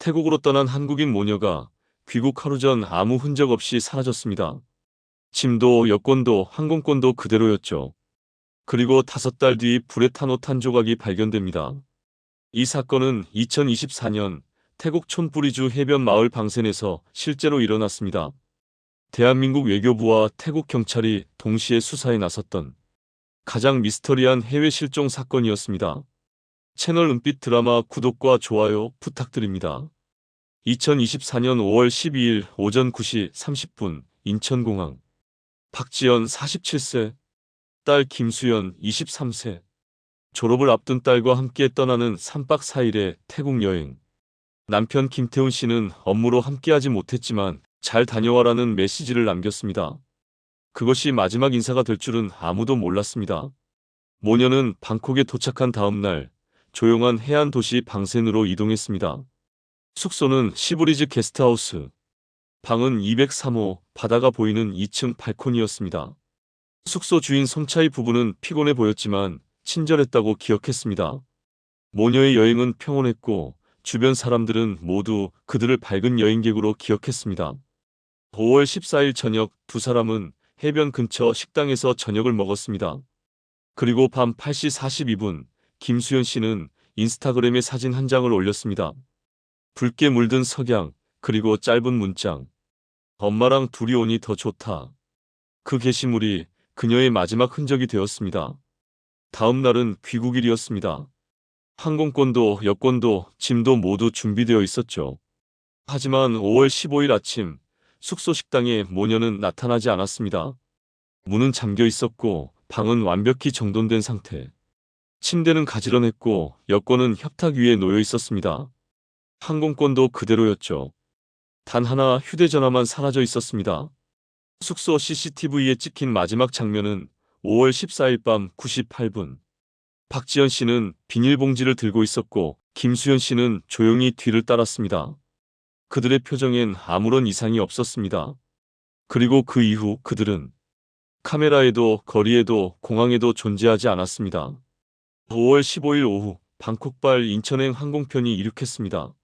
태국으로 떠난 한국인 모녀가 귀국 하루 전 아무 흔적 없이 사라졌습니다. 짐도 여권도 항공권도 그대로였죠. 그리고 다섯 달 뒤 불에 탄 옷 한 조각이 발견됩니다. 이 사건은 2024년 태국 촌뿌리주 해변 마을 방센에서 실제로 일어났습니다. 대한민국 외교부와 태국 경찰이 동시에 수사에 나섰던 가장 미스터리한 해외 실종 사건이었습니다. 채널 은빛 드라마 구독과 좋아요 부탁드립니다. 2024년 5월 12일 오전 9시 30분 인천공항 박지연 47세 딸 김수연 23세 졸업을 앞둔 딸과 함께 떠나는 3박 4일의 태국 여행 남편 김태훈 씨는 업무로 함께하지 못했지만 잘 다녀와라는 메시지를 남겼습니다. 그것이 마지막 인사가 될 줄은 아무도 몰랐습니다. 모녀는 방콕에 도착한 다음 날 조용한 해안 도시 방센으로 이동했습니다. 숙소는 시브리즈 게스트하우스. 방은 203호 바다가 보이는 2층 발코니였습니다. 숙소 주인 손차이 부부는 피곤해 보였지만 친절했다고 기억했습니다. 모녀의 여행은 평온했고 주변 사람들은 모두 그들을 밝은 여행객으로 기억했습니다. 5월 14일 저녁 두 사람은 해변 근처 식당에서 저녁을 먹었습니다. 그리고 밤 8시 42분 김수현 씨는 인스타그램에 사진 한 장을 올렸습니다. 붉게 물든 석양 그리고 짧은 문장 엄마랑 둘이 오니 더 좋다. 그 게시물이 그녀의 마지막 흔적이 되었습니다. 다음 날은 귀국일이었습니다. 항공권도 여권도 짐도 모두 준비되어 있었죠. 하지만 5월 15일 아침 숙소 식당에 모녀는 나타나지 않았습니다. 문은 잠겨 있었고 방은 완벽히 정돈된 상태. 침대는 가지런했고 여권은 협탁 위에 놓여 있었습니다. 항공권도 그대로였죠. 단 하나 휴대전화만 사라져 있었습니다. 숙소 CCTV에 찍힌 마지막 장면은 5월 14일 밤 98분. 박지연 씨는 비닐봉지를 들고 있었고 김수현 씨는 조용히 뒤를 따랐습니다. 그들의 표정엔 아무런 이상이 없었습니다. 그리고 그 이후 그들은 카메라에도 거리에도 공항에도 존재하지 않았습니다. 5월 15일 오후 방콕발 인천행 항공편이 이륙했습니다.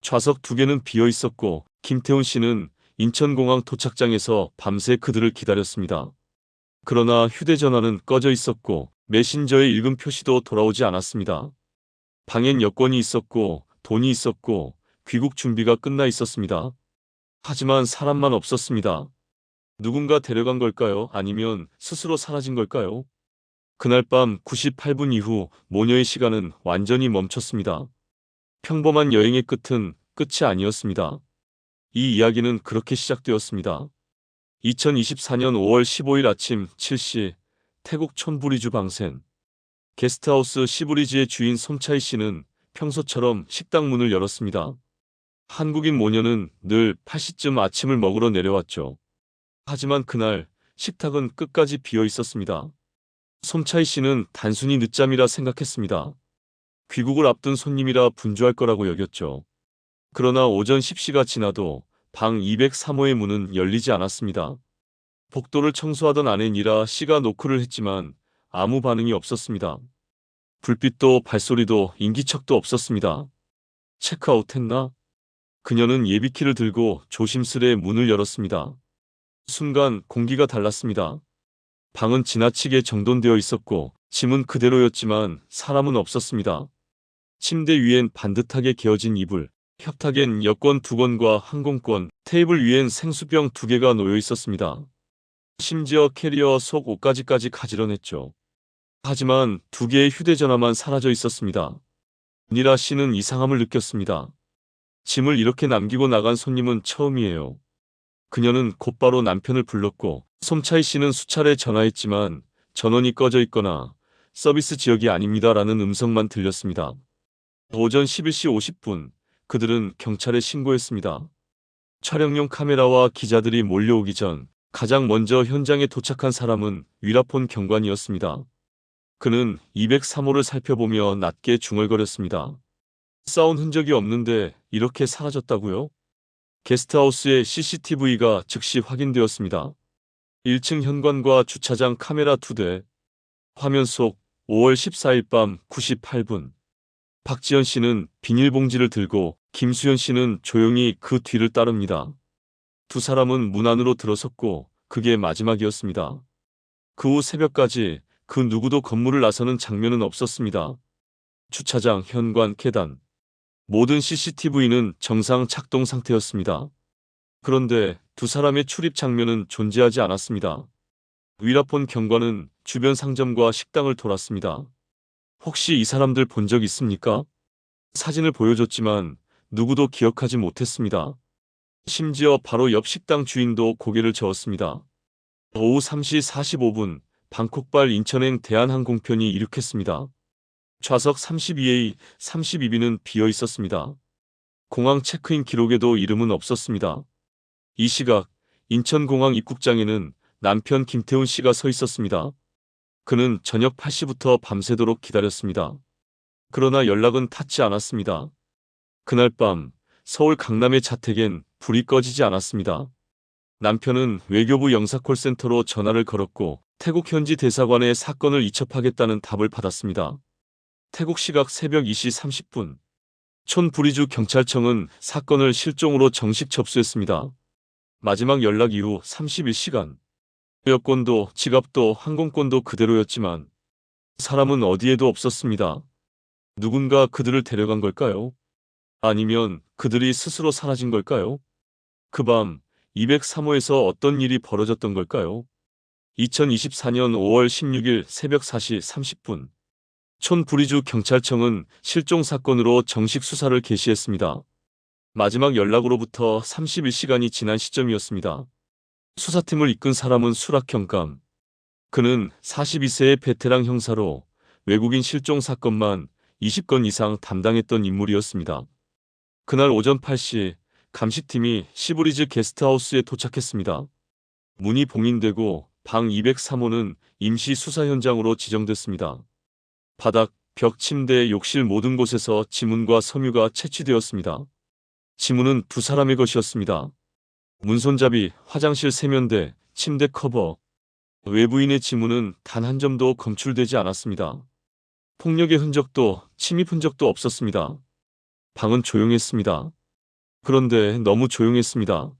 좌석 두 개는 비어 있었고 김태훈 씨는 인천공항 도착장에서 밤새 그들을 기다렸습니다. 그러나 휴대전화는 꺼져 있었고 메신저의 읽음 표시도 돌아오지 않았습니다. 방엔 여권이 있었고 돈이 있었고 귀국 준비가 끝나 있었습니다. 하지만 사람만 없었습니다. 누군가 데려간 걸까요? 아니면 스스로 사라진 걸까요? 그날 밤 98분 이후 모녀의 시간은 완전히 멈췄습니다. 평범한 여행의 끝은 끝이 아니었습니다. 이 이야기는 그렇게 시작되었습니다. 2024년 5월 15일 아침 7시 태국 촌부리주 방센 게스트하우스 시브리지의 주인 손차이 씨는 평소처럼 식당 문을 열었습니다. 한국인 모녀는 늘 8시쯤 아침을 먹으러 내려왔죠. 하지만 그날 식탁은 끝까지 비어 있었습니다. 솜차이 씨는 단순히 늦잠이라 생각했습니다. 귀국을 앞둔 손님이라 분주할 거라고 여겼죠. 그러나 오전 10시가 지나도 방 203호의 문은 열리지 않았습니다. 복도를 청소하던 아내니라 씨가 노크를 했지만 아무 반응이 없었습니다. 불빛도 발소리도 인기척도 없었습니다. 체크아웃 했나? 그녀는 예비키를 들고 조심스레 문을 열었습니다. 순간 공기가 달랐습니다. 방은 지나치게 정돈되어 있었고 짐은 그대로였지만 사람은 없었습니다. 침대 위엔 반듯하게 개어진 이불, 협탁엔 여권 두 권과 항공권, 테이블 위엔 생수병 두 개가 놓여 있었습니다. 심지어 캐리어 속 옷까지까지 가지런했죠. 하지만 두 개의 휴대전화만 사라져 있었습니다. 니라 씨는 이상함을 느꼈습니다. 짐을 이렇게 남기고 나간 손님은 처음이에요. 그녀는 곧바로 남편을 불렀고 솜차이 씨는 수차례 전화했지만 전원이 꺼져 있거나 서비스 지역이 아닙니다라는 음성만 들렸습니다. 오전 11시 50분 그들은 경찰에 신고했습니다. 촬영용 카메라와 기자들이 몰려오기 전 가장 먼저 현장에 도착한 사람은 위라폰 경관이었습니다. 그는 203호를 살펴보며 낮게 중얼거렸습니다. 싸운 흔적이 없는데 이렇게 사라졌다고요? 게스트하우스의 CCTV가 즉시 확인되었습니다. 1층 현관과 주차장 카메라 2대. 화면 속 5월 14일 밤 98분. 박지연 씨는 비닐봉지를 들고 김수현 씨는 조용히 그 뒤를 따릅니다. 두 사람은 문 안으로 들어섰고 그게 마지막이었습니다. 그 후 새벽까지 그 누구도 건물을 나서는 장면은 없었습니다. 주차장, 현관, 계단. 모든 CCTV는 정상 작동 상태였습니다. 그런데 두 사람의 출입 장면은 존재하지 않았습니다. 위라폰 경관은 주변 상점과 식당을 돌았습니다. 혹시 이 사람들 본 적 있습니까? 사진을 보여줬지만 누구도 기억하지 못했습니다. 심지어 바로 옆 식당 주인도 고개를 저었습니다. 오후 3시 45분 방콕발 인천행 대한항공편이 이륙했습니다. 좌석 32A, 32B는 비어 있었습니다. 공항 체크인 기록에도 이름은 없었습니다. 이 시각 인천공항 입국장에는 남편 김태훈 씨가 서 있었습니다. 그는 저녁 8시부터 밤새도록 기다렸습니다. 그러나 연락은 닿지 않았습니다. 그날 밤 서울 강남의 자택엔 불이 꺼지지 않았습니다. 남편은 외교부 영사콜센터로 전화를 걸었고 태국 현지 대사관에 사건을 이첩하겠다는 답을 받았습니다. 태국 시각 새벽 2시 30분 촌부리주 경찰청은 사건을 실종으로 정식 접수했습니다. 마지막 연락 이후 31시간 여권도 지갑도 항공권도 그대로였지만 사람은 어디에도 없었습니다. 누군가 그들을 데려간 걸까요? 아니면 그들이 스스로 사라진 걸까요? 그 밤 203호에서 어떤 일이 벌어졌던 걸까요? 2024년 5월 16일 새벽 4시 30분 촌부리주 경찰청은 실종 사건으로 정식 수사를 개시했습니다. 마지막 연락으로부터 31시간이 지난 시점이었습니다. 수사팀을 이끈 사람은 수락형감. 그는 42세의 베테랑 형사로 외국인 실종 사건만 20건 이상 담당했던 인물이었습니다. 그날 오전 8시 감시팀이 시브리즈 게스트하우스에 도착했습니다. 문이 봉인되고 방 203호는 임시 수사 현장으로 지정됐습니다. 바닥, 벽, 침대, 욕실 모든 곳에서 지문과 섬유가 채취되었습니다. 지문은 두 사람의 것이었습니다. 문손잡이, 화장실 세면대, 침대 커버. 외부인의 지문은 단 한 점도 검출되지 않았습니다. 폭력의 흔적도 침입 흔적도 없었습니다. 방은 조용했습니다. 그런데 너무 조용했습니다.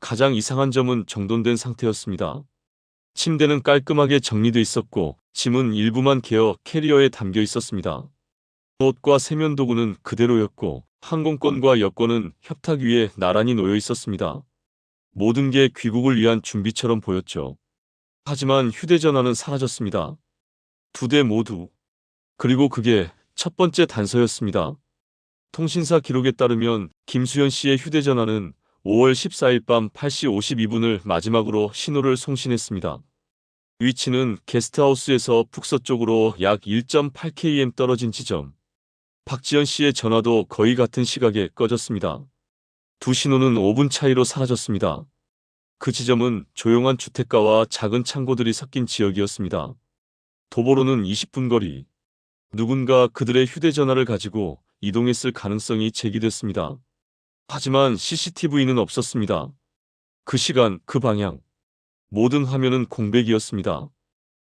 가장 이상한 점은 정돈된 상태였습니다. 침대는 깔끔하게 정리돼 있었고 짐은 일부만 개어 캐리어에 담겨 있었습니다. 옷과 세면 도구는 그대로였고 항공권과 여권은 협탁 위에 나란히 놓여 있었습니다. 모든 게 귀국을 위한 준비처럼 보였죠. 하지만 휴대전화는 사라졌습니다. 두 대 모두. 그리고 그게 첫 번째 단서였습니다. 통신사 기록에 따르면 김수현 씨의 휴대전화는 5월 14일 밤 8시 52분을 마지막으로 신호를 송신했습니다. 위치는 게스트하우스에서 북서쪽으로 약 1.8km 떨어진 지점. 박지연 씨의 전화도 거의 같은 시각에 꺼졌습니다. 두 신호는 5분 차이로 사라졌습니다. 그 지점은 조용한 주택가와 작은 창고들이 섞인 지역이었습니다. 도보로는 20분 거리. 누군가 그들의 휴대전화를 가지고 이동했을 가능성이 제기됐습니다. 하지만 CCTV는 없었습니다. 그 시간, 그 방향. 모든 화면은 공백이었습니다.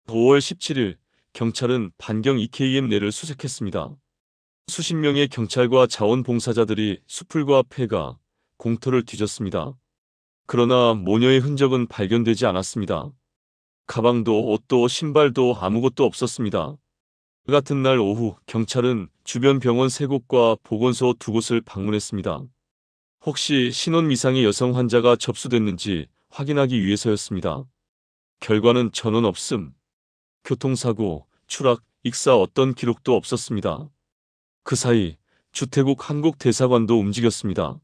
5월 17일 경찰은 반경 2km 내를 수색했습니다. 수십 명의 경찰과 자원봉사자들이 수풀과 폐가, 공터를 뒤졌습니다. 그러나 모녀의 흔적은 발견되지 않았습니다. 가방도 옷도 신발도 아무것도 없었습니다. 그 같은 날 오후 경찰은 주변 병원 세 곳과 보건소 두 곳을 방문했습니다. 혹시 신원 미상의 여성 환자가 접수됐는지 확인하기 위해서였습니다. 결과는 전원 없음. 교통사고, 추락, 익사 어떤 기록도 없었습니다. 그 사이 주태국 한국 대사관도 움직였습니다.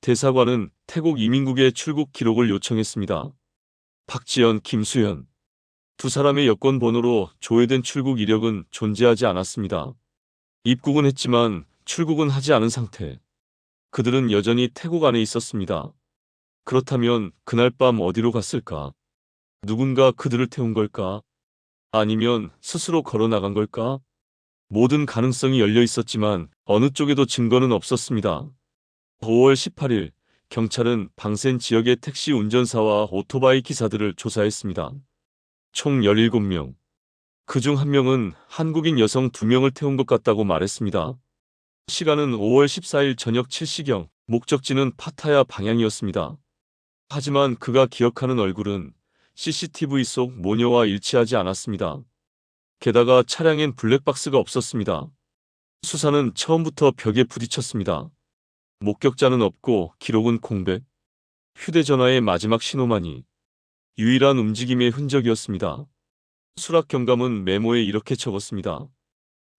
대사관은 태국 이민국의 출국 기록을 요청했습니다. 박지연, 김수현. 두 사람의 여권 번호로 조회된 출국 이력은 존재하지 않았습니다. 입국은 했지만 출국은 하지 않은 상태. 그들은 여전히 태국 안에 있었습니다. 그렇다면 그날 밤 어디로 갔을까? 누군가 그들을 태운 걸까? 아니면 스스로 걸어 나간 걸까? 모든 가능성이 열려 있었지만 어느 쪽에도 증거는 없었습니다. 5월 18일 경찰은 방센 지역의 택시 운전사와 오토바이 기사들을 조사했습니다. 총 17명. 그중 한 명은 한국인 여성 2명을 태운 것 같다고 말했습니다. 시간은 5월 14일 저녁 7시경, 목적지는 파타야 방향이었습니다. 하지만 그가 기억하는 얼굴은 CCTV 속 모녀와 일치하지 않았습니다. 게다가 차량엔 블랙박스가 없었습니다. 수사는 처음부터 벽에 부딪혔습니다. 목격자는 없고 기록은 공백. 휴대전화의 마지막 신호만이 유일한 움직임의 흔적이었습니다. 수락 경감은 메모에 이렇게 적었습니다.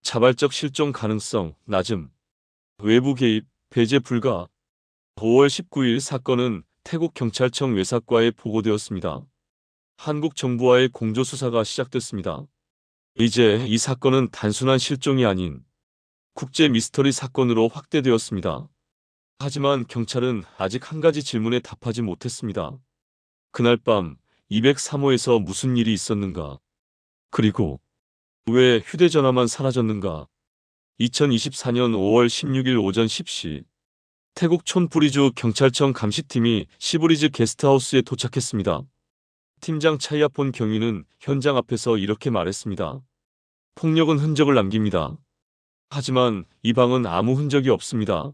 자발적 실종 가능성 낮음. 외부 개입, 배제 불가. 5월 19일 사건은 태국 경찰청 외사과에 보고되었습니다. 한국 정부와의 공조 수사가 시작됐습니다. 이제 이 사건은 단순한 실종이 아닌 국제 미스터리 사건으로 확대되었습니다. 하지만 경찰은 아직 한 가지 질문에 답하지 못했습니다. 그날 밤 203호에서 무슨 일이 있었는가? 그리고 왜 휴대전화만 사라졌는가? 2024년 5월 16일 오전 10시 태국 촌부리주 경찰청 감시팀이 시브리즈 게스트하우스에 도착했습니다. 팀장 차이아폰 경위는 현장 앞에서 이렇게 말했습니다. 폭력은 흔적을 남깁니다. 하지만 이 방은 아무 흔적이 없습니다.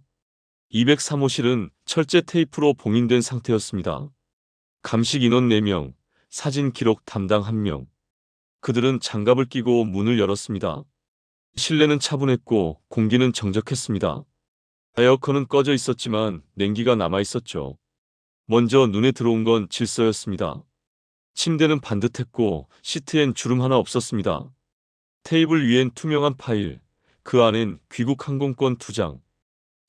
203호실은 철제 테이프로 봉인된 상태였습니다. 감식 인원 4명, 사진 기록 담당 1명. 그들은 장갑을 끼고 문을 열었습니다. 실내는 차분했고 공기는 정적했습니다. 에어컨은 꺼져 있었지만 냉기가 남아 있었죠. 먼저 눈에 들어온 건 질서였습니다. 침대는 반듯했고 시트엔 주름 하나 없었습니다. 테이블 위엔 투명한 파일, 그 안엔 귀국 항공권 두 장,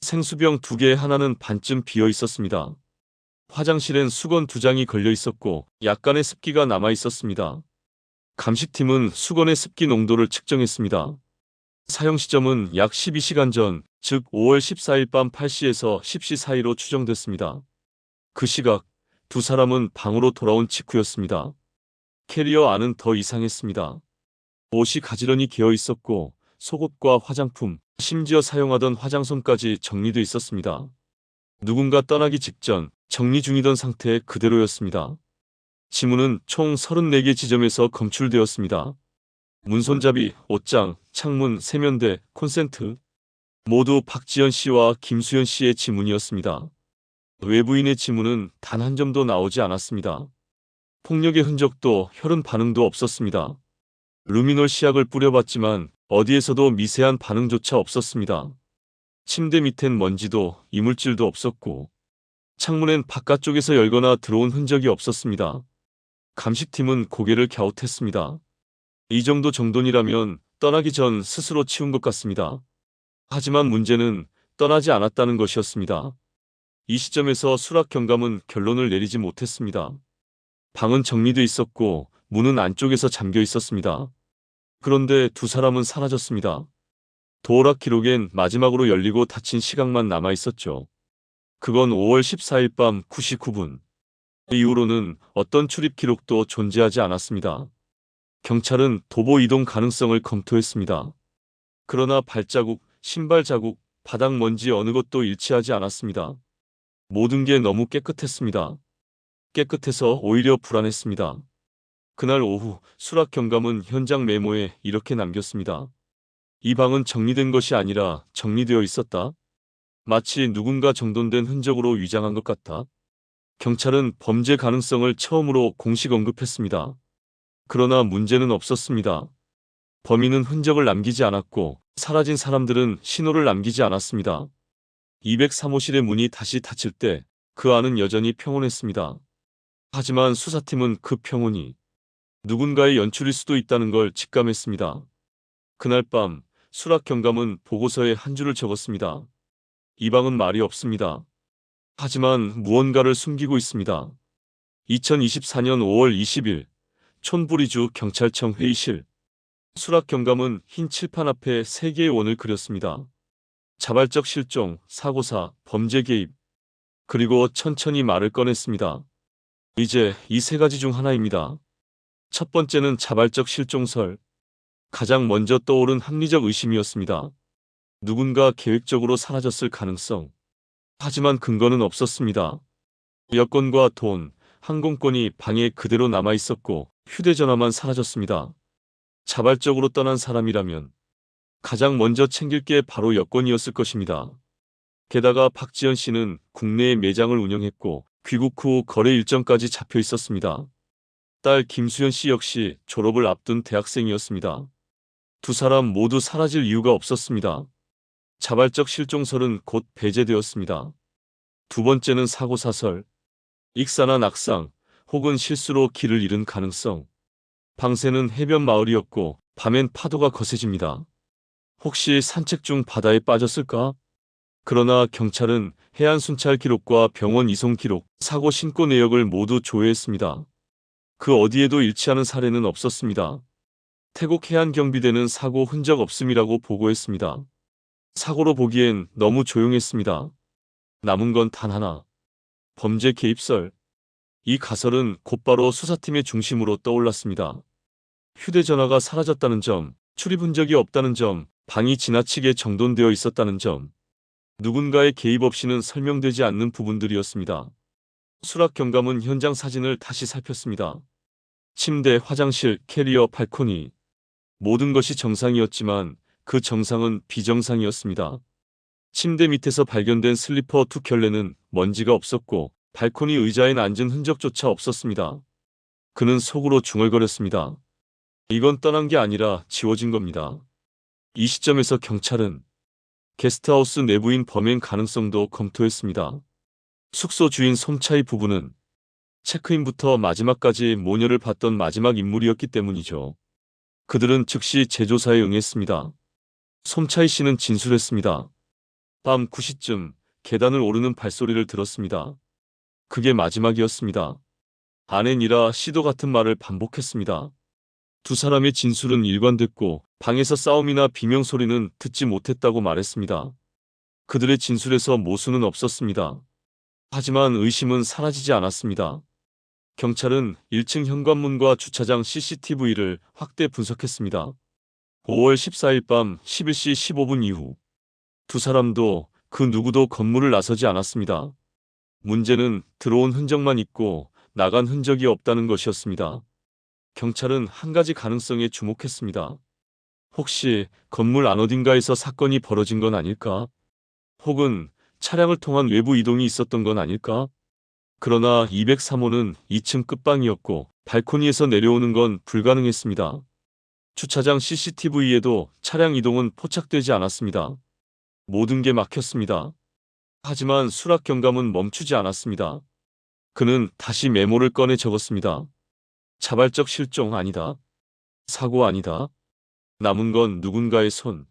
생수병 두개 하나는 반쯤 비어 있었습니다. 화장실엔 수건 두 장이 걸려 있었고 약간의 습기가 남아 있었습니다. 감식팀은 수건의 습기 농도를 측정했습니다. 사용 시점은 약 12시간 전, 즉 5월 14일 밤 8시에서 10시 사이로 추정됐습니다. 그 시각 두 사람은 방으로 돌아온 직후였습니다. 캐리어 안은 더 이상했습니다. 옷이 가지런히 개어 있었고 속옷과 화장품, 심지어 사용하던 화장솜까지 정리돼 있었습니다. 누군가 떠나기 직전 정리 중이던 상태 그대로였습니다. 지문은 총 34개 지점에서 검출되었습니다. 문손잡이, 옷장, 창문, 세면대, 콘센트 모두 박지연 씨와 김수현 씨의 지문이었습니다. 외부인의 지문은 단 한 점도 나오지 않았습니다. 폭력의 흔적도 혈흔 반응도 없었습니다. 루미놀 시약을 뿌려봤지만 어디에서도 미세한 반응조차 없었습니다. 침대 밑엔 먼지도 이물질도 없었고 창문엔 바깥쪽에서 열거나 들어온 흔적이 없었습니다. 감식팀은 고개를 갸웃했습니다. 이 정도 정돈이라면 떠나기 전 스스로 치운 것 같습니다. 하지만 문제는 떠나지 않았다는 것이었습니다. 이 시점에서 수락 경감은 결론을 내리지 못했습니다. 방은 정리돼 있었고 문은 안쪽에서 잠겨 있었습니다. 그런데 두 사람은 사라졌습니다. 도어락 기록엔 마지막으로 열리고 닫힌 시각만 남아 있었죠. 그건 5월 14일 밤 9시 9분. 이후로는 어떤 출입 기록도 존재하지 않았습니다. 경찰은 도보 이동 가능성을 검토했습니다. 그러나 발자국, 신발 자국, 바닥 먼지 어느 것도 일치하지 않았습니다. 모든 게 너무 깨끗했습니다. 깨끗해서 오히려 불안했습니다. 그날 오후 수락 경감은 현장 메모에 이렇게 남겼습니다. 이 방은 정리된 것이 아니라 정리되어 있었다. 마치 누군가 정돈된 흔적으로 위장한 것 같아. 경찰은 범죄 가능성을 처음으로 공식 언급했습니다. 그러나 문제는 없었습니다. 범인은 흔적을 남기지 않았고 사라진 사람들은 신호를 남기지 않았습니다. 203호실의 문이 다시 닫힐 때 그 안은 여전히 평온했습니다. 하지만 수사팀은 그 평온이 누군가의 연출일 수도 있다는 걸 직감했습니다. 그날 밤 수락 경감은 보고서에 한 줄을 적었습니다. 이 방은 말이 없습니다. 하지만 무언가를 숨기고 있습니다. 2024년 5월 20일 촌부리주 경찰청 회의실 수락 경감은 흰 칠판 앞에 세 개의 원을 그렸습니다. 자발적 실종, 사고사, 범죄 개입 그리고 천천히 말을 꺼냈습니다. 이제 이 세 가지 중 하나입니다. 첫 번째는 자발적 실종설. 가장 먼저 떠오른 합리적 의심이었습니다. 누군가 계획적으로 사라졌을 가능성. 하지만 근거는 없었습니다. 여권과 돈, 항공권이 방에 그대로 남아 있었고 휴대전화만 사라졌습니다. 자발적으로 떠난 사람이라면 가장 먼저 챙길 게 바로 여권이었을 것입니다. 게다가 박지연 씨는 국내에 매장을 운영했고 귀국 후 거래 일정까지 잡혀 있었습니다. 딸 김수현 씨 역시 졸업을 앞둔 대학생이었습니다. 두 사람 모두 사라질 이유가 없었습니다. 자발적 실종설은 곧 배제되었습니다. 두 번째는 사고사설, 익사나 낙상, 혹은 실수로 길을 잃은 가능성. 방새는 해변 마을이었고 밤엔 파도가 거세집니다. 혹시 산책 중 바다에 빠졌을까? 그러나 경찰은 해안 순찰 기록과 병원 이송 기록, 사고 신고 내역을 모두 조회했습니다. 그 어디에도 일치하는 사례는 없었습니다. 태국 해안 경비대는 사고 흔적 없음이라고 보고했습니다. 사고로 보기엔 너무 조용했습니다. 남은 건 단 하나. 범죄 개입설. 이 가설은 곧바로 수사팀의 중심으로 떠올랐습니다. 휴대전화가 사라졌다는 점, 출입 흔적이 없다는 점, 방이 지나치게 정돈되어 있었다는 점. 누군가의 개입 없이는 설명되지 않는 부분들이었습니다. 수락 경감은 현장 사진을 다시 살폈습니다. 침대, 화장실, 캐리어, 발코니. 모든 것이 정상이었지만 그 정상은 비정상이었습니다. 침대 밑에서 발견된 슬리퍼 두 켤레는 먼지가 없었고 발코니 의자엔 앉은 흔적조차 없었습니다. 그는 속으로 중얼거렸습니다. 이건 떠난 게 아니라 지워진 겁니다. 이 시점에서 경찰은 게스트하우스 내부인 범행 가능성도 검토했습니다. 숙소 주인 솜차이 부부는 체크인부터 마지막까지 모녀를 봤던 마지막 인물이었기 때문이죠. 그들은 즉시 재조사에 응했습니다. 솜차이 씨는 진술했습니다. 밤 9시쯤 계단을 오르는 발소리를 들었습니다. 그게 마지막이었습니다. 아내니라 시도 같은 말을 반복했습니다. 두 사람의 진술은 일관됐고 방에서 싸움이나 비명소리는 듣지 못했다고 말했습니다. 그들의 진술에서 모순은 없었습니다. 하지만 의심은 사라지지 않았습니다. 경찰은 1층 현관문과 주차장 CCTV를 확대 분석했습니다. 5월 14일 밤 11시 15분 이후 두 사람도 그 누구도 건물을 나서지 않았습니다. 문제는 들어온 흔적만 있고 나간 흔적이 없다는 것이었습니다. 경찰은 한 가지 가능성에 주목했습니다. 혹시 건물 안 어딘가에서 사건이 벌어진 건 아닐까? 혹은 차량을 통한 외부 이동이 있었던 건 아닐까? 그러나 203호는 2층 끝방이었고 발코니에서 내려오는 건 불가능했습니다. 주차장 CCTV에도 차량 이동은 포착되지 않았습니다. 모든 게 막혔습니다. 하지만 수락 경감은 멈추지 않았습니다. 그는 다시 메모를 꺼내 적었습니다. 자발적 실종 아니다. 사고 아니다. 남은 건 누군가의 손.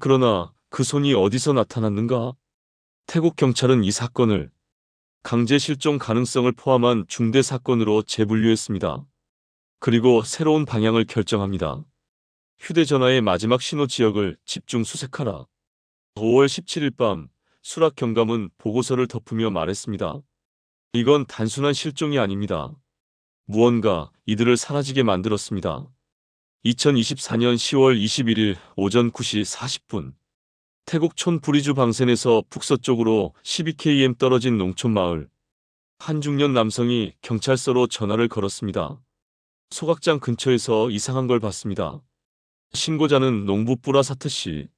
그러나 그 손이 어디서 나타났는가? 태국 경찰은 이 사건을 강제 실종 가능성을 포함한 중대 사건으로 재분류했습니다. 그리고 새로운 방향을 결정합니다. 휴대전화의 마지막 신호 지역을 집중 수색하라. 5월 17일 밤 수락 경감은 보고서를 덮으며 말했습니다. 이건 단순한 실종이 아닙니다. 무언가 이들을 사라지게 만들었습니다. 2024년 10월 21일 오전 9시 40분 태국 촌 부리주 방센에서 북서쪽으로 12km 떨어진 농촌 마을 한 중년 남성이 경찰서로 전화를 걸었습니다. 소각장 근처에서 이상한 걸 봤습니다. 신고자는 농부 뿌라사트 씨.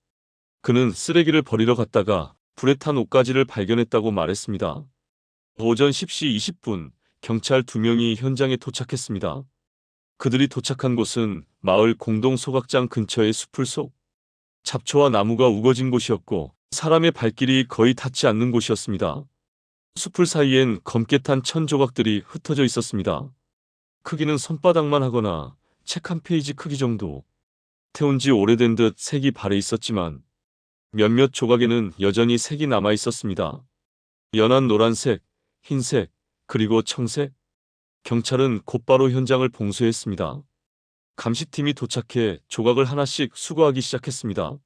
그는 쓰레기를 버리러 갔다가 불에 탄 옷가지를 발견했다고 말했습니다. 오전 10시 20분 경찰 두 명이 현장에 도착했습니다. 그들이 도착한 곳은 마을 공동 소각장 근처의 숲을 속 잡초와 나무가 우거진 곳이었고 사람의 발길이 거의 닿지 않는 곳이었습니다. 숲을 사이엔 검게 탄 천 조각들이 흩어져 있었습니다. 크기는 손바닥만 하거나 책 한 페이지 크기 정도. 태운 지 오래된 듯 색이 바래 있었지만 몇몇 조각에는 여전히 색이 남아 있었습니다. 연한 노란색, 흰색, 그리고 청색. 경찰은 곧바로 현장을 봉쇄했습니다. 감시팀이 도착해 조각을 하나씩 수거하기 시작했습니다.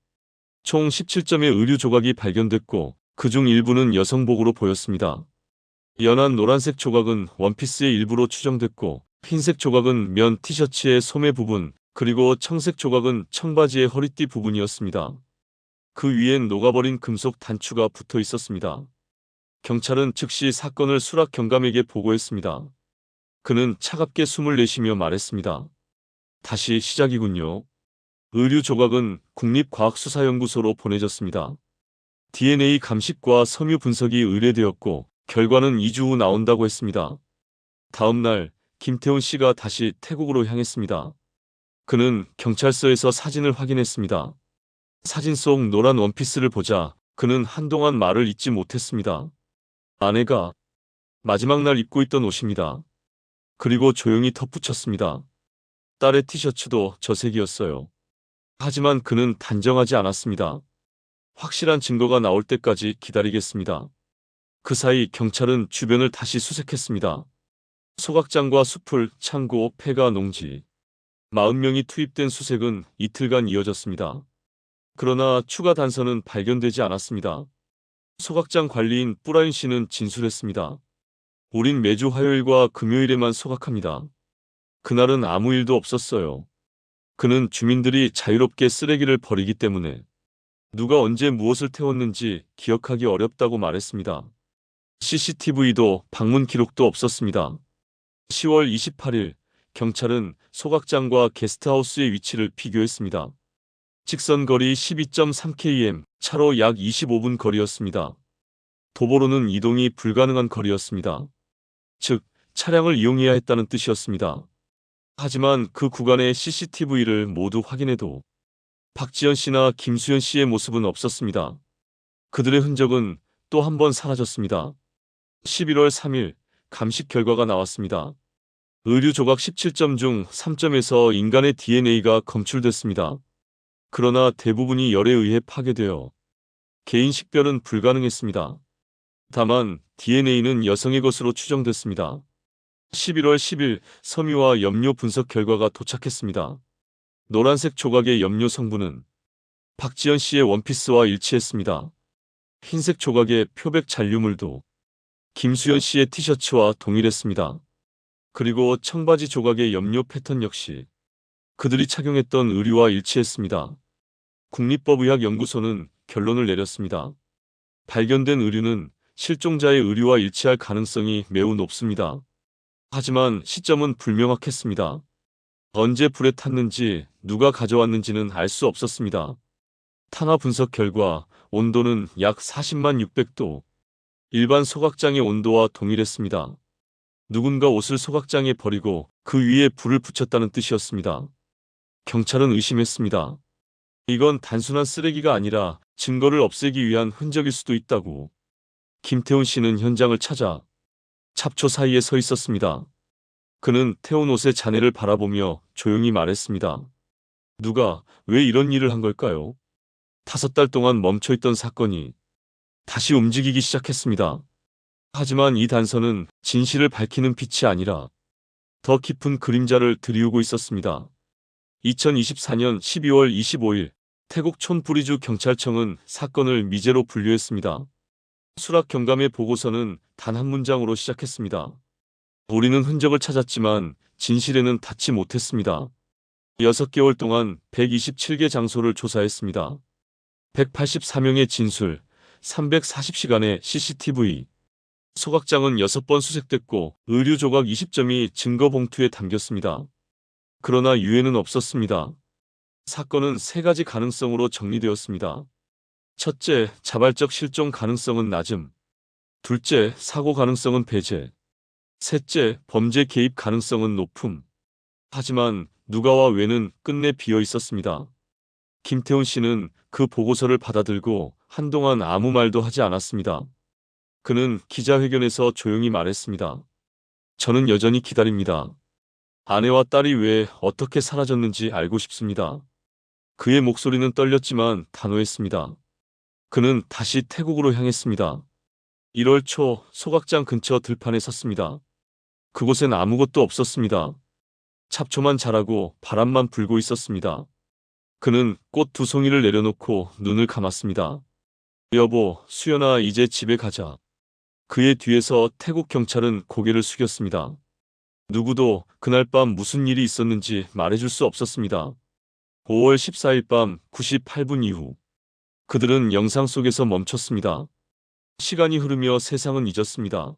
총 17점의 의류 조각이 발견됐고 그중 일부는 여성복으로 보였습니다. 연한 노란색 조각은 원피스의 일부로 추정됐고 흰색 조각은 면 티셔츠의 소매 부분 그리고 청색 조각은 청바지의 허리띠 부분이었습니다. 그 위엔 녹아버린 금속 단추가 붙어 있었습니다. 경찰은 즉시 사건을 수락 경감에게 보고했습니다. 그는 차갑게 숨을 내쉬며 말했습니다. 다시 시작이군요. 의류 조각은 국립과학수사연구소로 보내졌습니다. DNA 감식과 섬유 분석이 의뢰되었고 결과는 2주 후 나온다고 했습니다. 다음 날 김태훈 씨가 다시 태국으로 향했습니다. 그는 경찰서에서 사진을 확인했습니다. 사진 속 노란 원피스를 보자 그는 한동안 말을 잇지 못했습니다. 아내가 마지막 날 입고 있던 옷입니다. 그리고 조용히 덧붙였습니다. 딸의 티셔츠도 저 색이었어요. 하지만 그는 단정하지 않았습니다. 확실한 증거가 나올 때까지 기다리겠습니다. 그 사이 경찰은 주변을 다시 수색했습니다. 소각장과 숲을, 창고, 폐가, 농지. 40명이 투입된 수색은 이틀간 이어졌습니다. 그러나 추가 단서는 발견되지 않았습니다. 소각장 관리인 뿌라인 씨는 진술했습니다. 우린 매주 화요일과 금요일에만 소각합니다. 그날은 아무 일도 없었어요. 그는 주민들이 자유롭게 쓰레기를 버리기 때문에 누가 언제 무엇을 태웠는지 기억하기 어렵다고 말했습니다. CCTV도 방문 기록도 없었습니다. 10월 28일 경찰은 소각장과 게스트하우스의 위치를 비교했습니다. 직선 거리 12.3km, 차로 약 25분 거리였습니다. 도보로는 이동이 불가능한 거리였습니다. 즉, 차량을 이용해야 했다는 뜻이었습니다. 하지만 그 구간의 CCTV를 모두 확인해도 박지연 씨나 김수현 씨의 모습은 없었습니다. 그들의 흔적은 또 한 번 사라졌습니다. 11월 3일 감식 결과가 나왔습니다. 의류 조각 17점 중 3점에서 인간의 DNA가 검출됐습니다. 그러나 대부분이 열에 의해 파괴되어 개인 식별은 불가능했습니다. 다만 DNA는 여성의 것으로 추정됐습니다. 11월 10일 섬유와 염료 분석 결과가 도착했습니다. 노란색 조각의 염료 성분은 박지연 씨의 원피스와 일치했습니다. 흰색 조각의 표백 잔류물도 김수현 씨의 티셔츠와 동일했습니다. 그리고 청바지 조각의 염료 패턴 역시 그들이 착용했던 의류와 일치했습니다. 국립법의학연구소는 결론을 내렸습니다. 발견된 의류는 실종자의 의류와 일치할 가능성이 매우 높습니다. 하지만 시점은 불명확했습니다. 언제 불에 탔는지 누가 가져왔는지는 알 수 없었습니다. 탄화 분석 결과 온도는 약 40만 600도, 일반 소각장의 온도와 동일했습니다. 누군가 옷을 소각장에 버리고 그 위에 불을 붙였다는 뜻이었습니다. 경찰은 의심했습니다. 이건 단순한 쓰레기가 아니라 증거를 없애기 위한 흔적일 수도 있다고. 김태훈 씨는 현장을 찾아 잡초 사이에 서 있었습니다. 그는 태운 옷의 잔해를 바라보며 조용히 말했습니다. 누가 왜 이런 일을 한 걸까요? 다섯 달 동안 멈춰있던 사건이 다시 움직이기 시작했습니다. 하지만 이 단서는 진실을 밝히는 빛이 아니라 더 깊은 그림자를 드리우고 있었습니다. 2024년 12월 25일 태국 촌부리주 경찰청은 사건을 미제로 분류했습니다. 수락 경감의 보고서는 단 한 문장으로 시작했습니다. 우리는 흔적을 찾았지만 진실에는 닿지 못했습니다. 6개월 동안 127개 장소를 조사했습니다. 184명의 진술, 340시간의 CCTV. 소각장은 6번 수색됐고 의류 조각 20점이 증거 봉투에 담겼습니다. 그러나 유해는 없었습니다. 사건은 세 가지 가능성으로 정리되었습니다. 첫째, 자발적 실종 가능성은 낮음. 둘째, 사고 가능성은 배제. 셋째, 범죄 개입 가능성은 높음. 하지만 누가와 왜는 끝내 비어 있었습니다. 김태훈 씨는 그 보고서를 받아들고 한동안 아무 말도 하지 않았습니다. 그는 기자회견에서 조용히 말했습니다. 저는 여전히 기다립니다. 아내와 딸이 왜 어떻게 사라졌는지 알고 싶습니다. 그의 목소리는 떨렸지만 단호했습니다. 그는 다시 태국으로 향했습니다. 1월 초 소각장 근처 들판에 섰습니다. 그곳엔 아무것도 없었습니다. 잡초만 자라고 바람만 불고 있었습니다. 그는 꽃 두 송이를 내려놓고 눈을 감았습니다. 여보, 수연아, 이제 집에 가자. 그의 뒤에서 태국 경찰은 고개를 숙였습니다. 누구도 그날 밤 무슨 일이 있었는지 말해줄 수 없었습니다. 5월 14일 밤 98분 이후 그들은 영상 속에서 멈췄습니다. 시간이 흐르며 세상은 잊었습니다.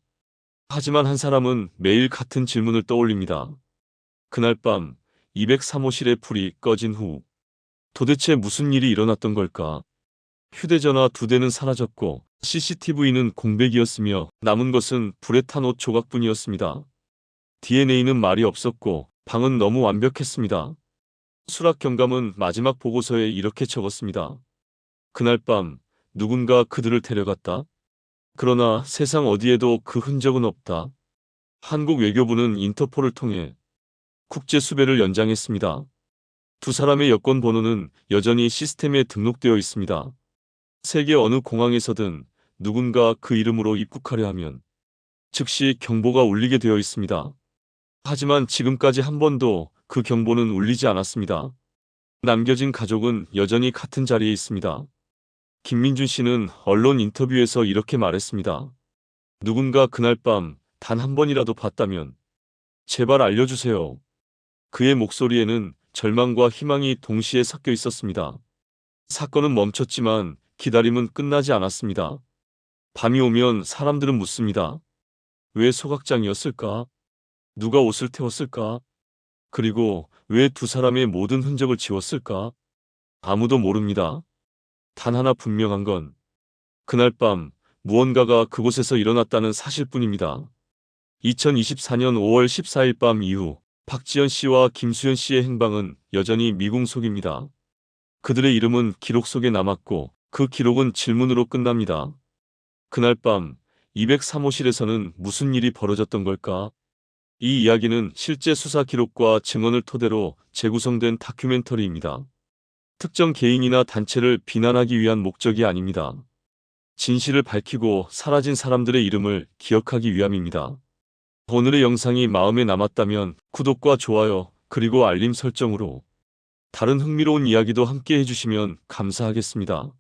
하지만 한 사람은 매일 같은 질문을 떠올립니다. 그날 밤 203호실의 불이 꺼진 후 도대체 무슨 일이 일어났던 걸까? 휴대전화 두 대는 사라졌고 CCTV는 공백이었으며 남은 것은 불에 탄 옷 조각뿐이었습니다. DNA는 말이 없었고 방은 너무 완벽했습니다. 수락 경감은 마지막 보고서에 이렇게 적었습니다. 그날 밤 누군가 그들을 데려갔다. 그러나 세상 어디에도 그 흔적은 없다. 한국 외교부는 인터폴을 통해 국제 수배를 연장했습니다. 두 사람의 여권 번호는 여전히 시스템에 등록되어 있습니다. 세계 어느 공항에서든 누군가 그 이름으로 입국하려 하면 즉시 경보가 울리게 되어 있습니다. 하지만 지금까지 한 번도 그 경보는 울리지 않았습니다. 남겨진 가족은 여전히 같은 자리에 있습니다. 김민준 씨는 언론 인터뷰에서 이렇게 말했습니다. 누군가 그날 밤 단 한 번이라도 봤다면 제발 알려주세요. 그의 목소리에는 절망과 희망이 동시에 섞여 있었습니다. 사건은 멈췄지만 기다림은 끝나지 않았습니다. 밤이 오면 사람들은 묻습니다. 왜 소각장이었을까? 누가 옷을 태웠을까? 그리고 왜 두 사람의 모든 흔적을 지웠을까? 아무도 모릅니다. 단 하나 분명한 건 그날 밤 무언가가 그곳에서 일어났다는 사실뿐입니다. 2024년 5월 14일 밤 이후 박지연 씨와 김수현 씨의 행방은 여전히 미궁속입니다. 그들의 이름은 기록 속에 남았고 그 기록은 질문으로 끝납니다. 그날 밤 203호실에서는 무슨 일이 벌어졌던 걸까? 이 이야기는 실제 수사 기록과 증언을 토대로 재구성된 다큐멘터리입니다. 특정 개인이나 단체를 비난하기 위한 목적이 아닙니다. 진실을 밝히고 사라진 사람들의 이름을 기억하기 위함입니다. 오늘의 영상이 마음에 남았다면 구독과 좋아요 그리고 알림 설정으로 다른 흥미로운 이야기도 함께 해주시면 감사하겠습니다.